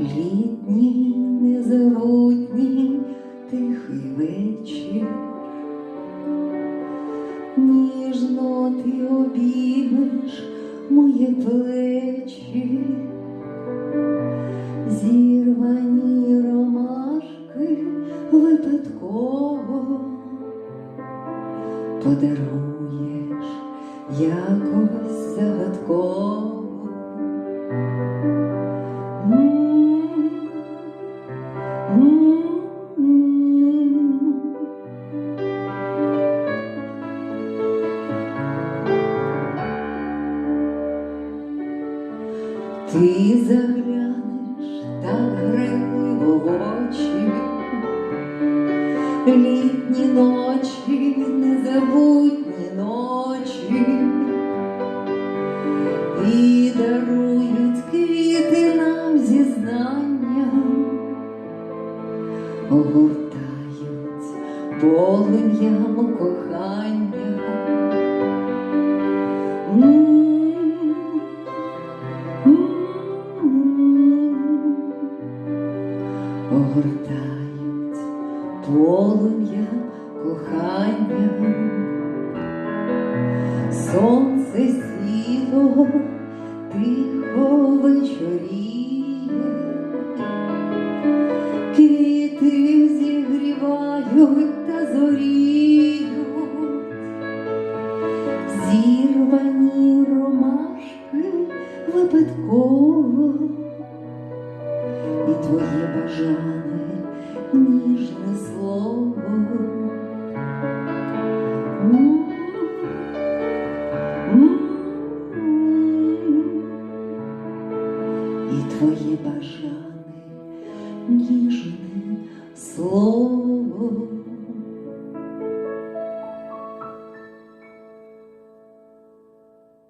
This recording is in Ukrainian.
Літній незабутній тихий вечір, ніжно ти обіймеш моє плечі, зірвані ромашки випадково подаруєш якось Ти заглянеш так грайливо в очі, літні ночі, незабутні ночі, і дарують квіти нам зізнання, огортають полум'ям кохання. Огортають полум'я кохання, сонце сіло тихо вечоріє, квіти зігрівають та зоріють, зірвані ромашки випадково твоє бажане ніжне слово. І твоє бажане ніжне слово.